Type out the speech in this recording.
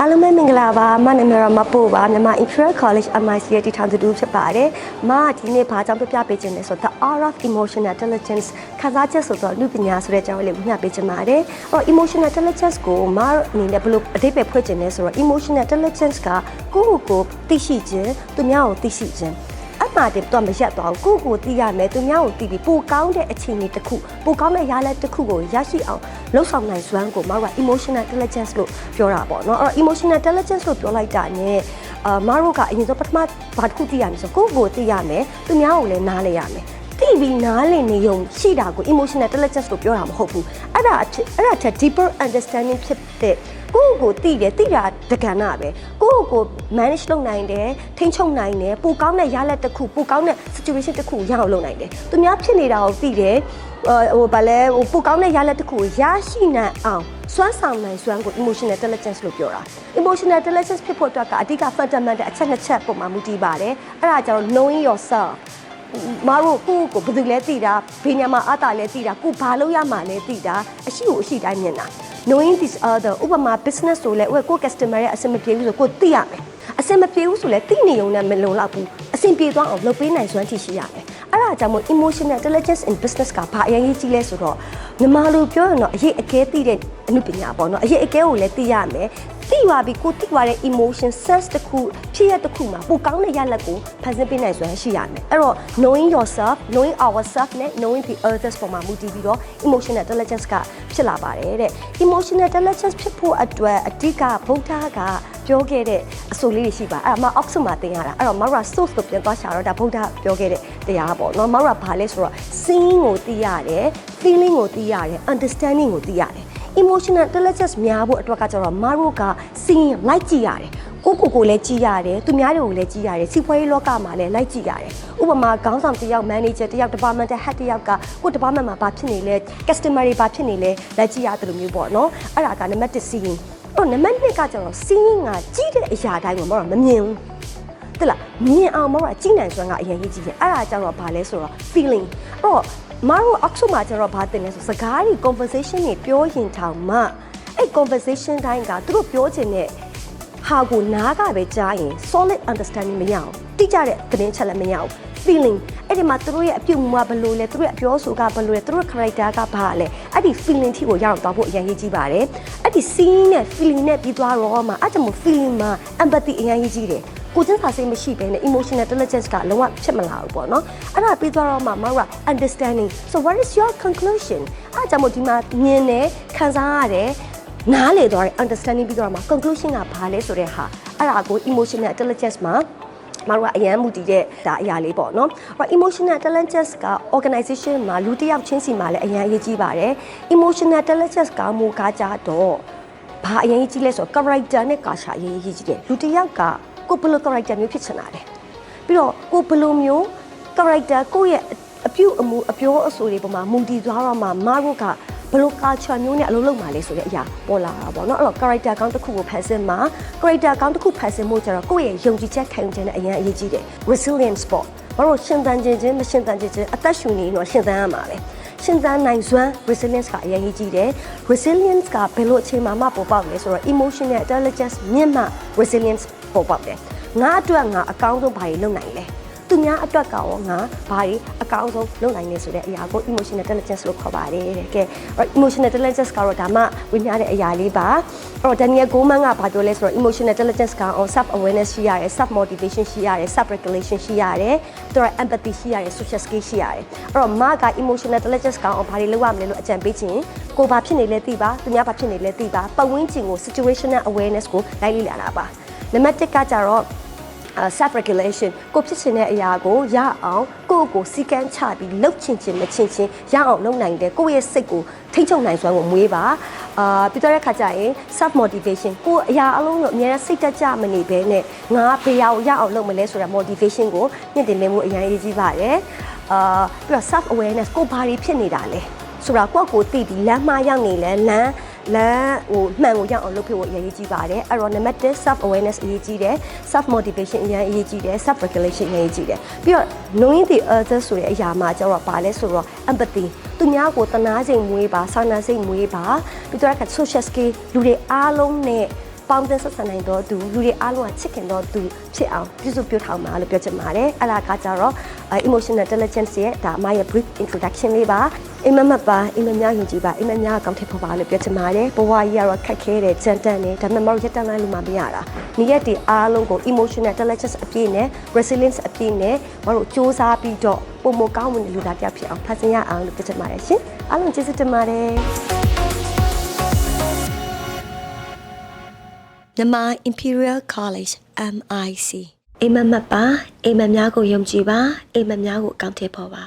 အားလုံးပဲမင်္ဂလာပါမနာမည်ရမပို့ပါမြန်မာ Imperial College MIC ရဲ့တည်ထောင်သူတူဖြစ်ပါတယ်မဒီနေ့ဘာကြောင့်ပြပြပေးခြင်းလဲဆိုတော့ The Art of Emotional Intelligence ခံစားချက်ဆိုတော့လူပညာဆိုတဲ့အကြောင်းလေးကိုမျှပေးခြင်းပါတယ်အော် Emotional Intelligence ကိုမအနေနဲ့ဘယ်လိုအသေးပဲဖွင့်ခြင်းလဲဆိုတော့ Emotional Intelligence ကကိုယ့်ကိုယ်ကိုသိရှိခြင်းသူများကိုသိရှိခြင်းအ မှားတည်းတော့မရက်တော့ဘူးကိုယ့်ကိုယ်သိရမယ်သူများကိုသိပြီးပိုကောင်းတဲ့အခြေအနေတစ်ခုပိုကောင်းတဲ့ရလဒ်တစ်ခုကိုရရှိအောင်လှုပ်ဆောင်နိုင်စွမ်းကိုမတို့က emotional intelligence လို့ပြောတာပေါ့နော်အဲ့တော့ emotional intelligence လို့ပြောလိုက်တာ ਨੇ အာမတို့ကအရင်ဆုံးပထမဘာတစ်ခုသိရမလဲဆိုကိုယ့်ကိုယ်သိရမယ်သူများကိုလည်းနားလဲရမယ် သိပြီးနားလည်နေုံရှိတာကို emotional intelligence လို့ပြောတာမဟုတ်ဘူးအဲ့ဒါအဖြစ်အဲ့ဒါချက် deeper understanding ဖြစ်တဲ့ကိုယ့်ကိုသိတယ်သိတာတက္ကနာပဲကိုယ့်ကို manage လုပ်နိုင်တယ်ထိန်းချုပ်နိုင်တယ်ပိုကောင်းတဲ့ရလဒ်တစ်ခုပိုကောင်းတဲ့ situation တစ်ခုရအောင်လုပ်နိုင်တယ်သူများဖြစ်နေတာကိုသိတယ်ဟိုဗာလဲဟိုပိုကောင်းတဲ့ရလဒ်တစ်ခုကိုရရှိနိုင်အောင်စွမ်းဆောင်နိုင်စွမ်းကို emotional intelligence လို့ပြောတာ emotional intelligence ဖြစ်ဖို့အတွက်ကအဓိက fundamental အချက်နှစ်ချက်ပုံမှာမူတည်ပါတယ်အဲ့ဒါကျတော့ knowing yourself မတို့ကိုယ့်ကိုဘယ်သူလဲသိတာဘေးညမှာအတာလဲသိတာကိုဘာလုပ်ရမှာလဲသိတာအရှိကိုအရှိတိုင်းမြင်တာ knowing this other ဥပမာ business ဆိုလဲဥပကို customer ရဲ့အဆင်မပြေဘူးဆိုကိုသိရမယ်အဆင်မပြေဘူးဆိုလဲသိနေုံနဲ့မလုံလောက်ဘူးအဆင်ပြေသွားအောင်လုပ်ပေးနိုင်စွမ်းထိရှိရမယ်အဲ့ဒါကြောင့်မို့ emotional intelligence in business ကဘာအရင်ကြီးကြီးလဲဆိုတော့မြန်မာလိုပြောရင်တော့အရေးအကဲသိတဲ့အမှုပညာပေါ့နော်အရေးအကဲကိုလည်းသိရမယ် သိပါပြီကိုသိသွားတဲ့ emotion sense တစ်ခုဖြစ်ရတစ်ခုမှာပိုကောင်းတဲ့ရလဒ်ကိုဖန်ဆင်းပေးနိုင်စွမ်းရှိရမယ်အဲ့တော့ knowing yourself knowing ourselves နဲ့ knowing the others ပေါ်မှာမူတည်ပြီးတော့ emotional intelligence ကဖြစ်လာပါတယ်တဲ့ emotional intelligence ဖြစ်ဖို့အတွက်အဓိကဗုဒ္ဓကပြောခဲ့တဲ့အဆိုလေးတွေရှိပါအဲ့ဒါမှ Oxford မှာသင်ရတာအဲ့တော့ Mara source ကိုပြန်သွားရှာတော့ဒါဗုဒ္ဓပြောခဲ့တဲ့တရားပေါ့နော် Mara ဘာလဲဆိုတော့ seeing ကိုသိရတယ် feeling ကိုသိရတယ် understanding ကိုသိရတယ် emotional intelligence များဖို့အတွက်ကကျတော့မတို့က seeing လိုက်ကြည့်ရတယ်ကိုကိုကိုလည်းကြည့်ရတယ်သူများတွေကိုလည်းကြည့်ရတယ်စီးပွားရေးလောကမှာလည်းလိုက်ကြည့်ရတယ်ဥပမာခေါင်းဆောင်တစ်ယောက် manager တစ်ယောက် departmental head တစ်ယောက်ကကို department မှာဘာဖြစ်နေလဲ customer တွေဘာဖြစ်နေလဲလိုက်ကြည့်ရတယ်လို့မျိုးပေါ့နော်အဲ့ဒါကနံပါတ်1 seeing အော်နံပါတ်2ကကျတော့ seeing ကကြည့်တဲ့အရာတိုင်းကိုမတော့မမြင်ဘူးတလားမြင်အောင်မတော့ကြည့်နိုင်စွမ်းကအရင်ကြီးကြည့်တယ်အဲ့ဒါကျတော့ဘာလဲဆိုတော့ feeling အဲ့တော့ မတို့အောက်ဆုံးမှာကျတော့ဘာတင်လဲဆိုစကားတွေ conversation တွေပြောရင်တောင်မှအဲ့ conversation တိုင်းကသူတို့ပြောချင်တဲ့ဟာကိုနားကပဲကြားရင် solid understanding မရအောင်တိကျတဲ့သတင်းချက်လည်းမရအောင် feeling အဲ့ဒီမှာသူတို့ရဲ့အပြုတ်မှုကဘယ်လိုလဲသူတို့ရဲ့အပြောဆိုကဘယ်လိုလဲသူတို့ character ကဘာလဲအဲ့ဒီ feeling ထိကိုရအောင်သွားဖို့အရင်ရေးကြည့်ပါတယ်အဲ့ဒီ seeing နဲ့ feeling နဲ့ပြီးသွားတော့မှအဲ့ဒါမို့ feeling မှာ empathy အရင်ရေးကြည့်တယ် ကိုကျင်းစာစိတ်မရှိဘဲနဲ့ emotional intelligence ကလုံးဝဖြစ်မလာဘူးပေါ့နော်အဲ့ဒါပြီးသွားတော့မှမဟုတ် understanding so what is your conclusion အဲ့ဒါကြောင့်မို့ဒီမှာမြင်တယ်ခံစားရတယ်နားလေသွားတယ် understanding ပြီးတော့မှ conclusion ကဘာလဲဆိုတဲ့ဟာအဲ့ဒါကို emotional intelligence မှာမတို့ကအရန်မူတည်တဲ့ဒါအရာလေးပေါ့နော်အဲ့ emotional intelligence က organization မှာလူတစ်ယောက်ချင်းစီမှာလည်းအရန်အရေးကြီးပါတယ် emotional intelligence ကမူကားကြတော့ဘာအရင်ကြီးလဲဆိုတော့ character နဲ့ကာရှာအရင်ကြီးကြီးတယ်လူတစ်ယောက်က ကိုဘယ်လို character မျိုးဖြစ်ချင်တာလဲပြီးတော့ကိုဘယ်လိုမျိုး character ကိုယ့်ရဲ့အပြုအမူအပြောအဆိုတွေပေါ်မှာမူတည်သွားတော့မှမတို့ကဘယ်လို culture မျိုးနဲ့အလုပ်လုပ်မှာလဲဆိုတဲ့အရာပေါ်လာတာပေါ့နော်အဲ့တော့ character ကောင်းတစ်ခုကိုဖန်ဆင်းမှာ character ကောင်းတစ်ခုဖန်ဆင်းဖို့ကျတော့ကိုယ့်ရဲ့ယုံကြည်ချက်ခံယူချက်နဲ့အရင်အရေးကြီးတယ် resilience ပေါ့ဘာလို့ရှင်သန်ခြင်းချင်းမရှင်သန်ခြင်းချင်းအသက်ရှူနေတော့ရှင်သန်ရမှာပဲ ရှင်သန်နိုင်စွမ်း resilience ကအရင်ကြီးတယ် resilience ကဘယ်လိုအချိန်မှမပေါ်ပေါက်လဲဆိုတော့ emotional intelligence မြင့်မှ resilience ပေါ်ပေါက်တယ်ငါအတွက်ငါအကောင်းဆုံးဘာတွေလုပ်နိုင်လဲ သူများအတွက်ကရောငါဘာတွေအကောင်းဆုံးလုပ်နိုင်လဲဆိုတဲ့အရာကို emotional intelligence လို့ခေါ်ပါတယ်တဲ့ကဲ emotional intelligence ကတော့ဒါမှဝိညာဉ်တဲ့အရာလေးပါအဲ့တော့ Daniel Goleman ကဘာပြောလဲဆိုတော့ emotional intelligence က self awareness ရှိရတယ် self motivation ရှိရတယ် self regulation ရှိရတယ်သူက empathy ရှိရတယ် social skill ရှိရတယ်အဲ့တော့ Mark က emotional intelligence ကောင်ဘာတွေလုပ်ရမလဲလို့အကြံပေးခြင်းကိုဘာဖြစ်နေလဲသိပါသူများဘာဖြစ်နေလဲသိပါပတ်ဝန်းကျင်ကို situational awareness ကိုလိုက်လေ့လာတာပါနံပါတ်1ကကြတော့ self regulation ကိုဖြစ်ချင်တဲ့အရာကိုရအောင်ကိုယ့်ကိုစီကန်းချပြီးလှုပ်ချင်ချင်မချင်ချင်ရအောင်လုပ်နိုင်တယ်ကိုယ့်ရဲ့စိတ်ကိုထိန်းချုပ်နိုင်စွမ်းကိုမွေးပါအာပြီးတော့တဲ့ခါကျရင် self motivation ကိုယ်အရာအလုံးကိုအများနဲ့စိတ်တက်ကြမနေဘဲနဲ့ငါဘယ်ရာကိုရအောင်လုပ်မလဲဆိုတဲ့ motivation ကိုမြင့်တင်နေမှုအရင်အရေးကြီးပါတယ်အာပြီးတော့ self awareness ကိုဘာတွေဖြစ်နေတာလဲဆိုတာကိုယ့်ကိုသိပြီးလမ်းမရောက်နေလဲလမ်း လမ်းဟိုမှန်ကိုရောက်အောင်လုပ်ဖို့အရေးကြီးပါတယ်အဲ့တော့ number 1 self awareness အရေးကြီးတယ် self motivation အရေးကြီးတယ် self regulation အရေးကြီးတယ်ပြီးတော့ knowing the other ဆိုတဲ့အရာမှာကျတော့ပါလဲဆိုတော့ empathy သူများကိုတနာစိတ်မွေးပါစာနာစိတ်မွေးပါပြီးတော့က social skill လူတွေအားလုံးနဲ့ ပေါင်းသင်းဆက်ဆံနိုင်တော့သူလူတွေအားလုံးကချစ်ခင်တော့သူဖြစ်အောင်ပြုစုပြောထောင်ပါလို့ပြောချင်ပါတယ်အဲ့ဒါကကြတော့ emotional intelligence ရဲ့ဒါအမရဲ့ brief introduction လေးပါအိမ်မက်မက်ပါအိမ်မက်များယုံကြည်ပါအိမ်မက်များအကောင့်ထည့်ဖို့ပါလို့ပြောချင်ပါတယ်ဘဝကြီးကတော့ခက်ခဲတယ်ကြမ်းတမ်းတယ်ဒါပေမဲ့မတို့ရက်တန်းလိုက်လို့မှမရတာနေ့ရက်တွေအားလုံးကို emotional intelligence အပြည့်နဲ့ resilience အပြည့်နဲ့မတို့စူးစမ်းပြီးတော့ပုံမကောင်းမှုလူသားတစ်ယောက်ဖြစ်အောင်ဖန်ဆင်းရအောင်လို့ပြောချင်ပါတယ်ရှင်အားလုံးကျေးဇူးတင်ပါတယ် မြန်မာ Imperial College MIC အိမ်မက်မက်ပါအိမ်မက်များကိုယုံကြည်ပါအိမ်မက်များကိုအကောင့်ထည့်ဖို့ပါ